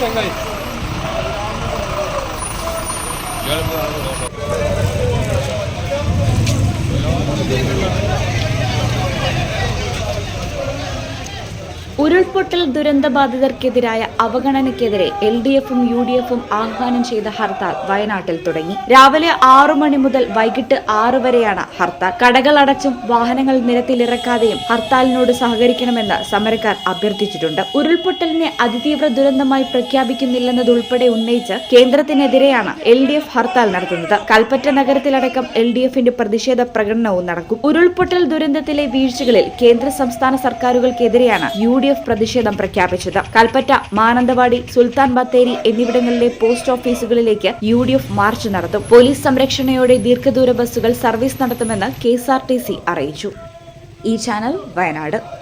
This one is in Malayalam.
ಚೆಂಗಾಯಿ ഉരുൾപൊട്ടൽ ദുരന്തബാധിതർക്കെതിരായ അവഗണനയ്ക്കെതിരെ എൽ ഡി എഫും യു ഡി എഫും ആഹ്വാനം ചെയ്ത ഹർത്താൽ വയനാട്ടിൽ തുടങ്ങി. രാവിലെ ആറു മണി മുതൽ വൈകിട്ട് ആറു വരെയാണ് ഹർത്താൽ. കടകൾ അടച്ചും വാഹനങ്ങൾ നിരത്തിലിറക്കാതെയും ഹർത്താലിനോട് സഹകരിക്കണമെന്ന് സമരക്കാർ അഭ്യർത്ഥിച്ചിട്ടുണ്ട്. ഉരുൾപൊട്ടലിനെ അതിതീവ്ര ദുരന്തമായി പ്രഖ്യാപിക്കുന്നില്ലെന്നതുൾപ്പെടെ ഉന്നയിച്ച് കേന്ദ്രത്തിനെതിരെയാണ് എൽ ഡി എഫ് ഹർത്താൽ നടത്തുന്നത്. കൽപ്പറ്റ നഗരത്തിലടക്കം എൽ ഡി എഫിന്റെ പ്രതിഷേധ പ്രകടനവും നടക്കും. ഉരുൾപൊട്ടൽ ദുരന്തത്തിലെ വീഴ്ചകളിൽ കേന്ദ്ര സംസ്ഥാന സർക്കാരുകൾക്കെതിരെയാണ് യു ഡി എഫ് പ്രതിഷേധം പ്രഖ്യാപിച്ചത്. കൽപ്പറ്റ മാനന്തവാടി സുൽത്താൻ ബത്തേരി എന്നിവിടങ്ങളിലെ പോസ്റ്റ് ഓഫീസുകളിലേക്ക് യു ഡി എഫ് മാർച്ച് നടത്തും. പോലീസ് സംരക്ഷണയോടെ ദീർഘദൂര ബസ്സുകൾ സർവീസ് നടത്തുമെന്ന് കെ അറിയിച്ചു. ഈ channel Wayanad.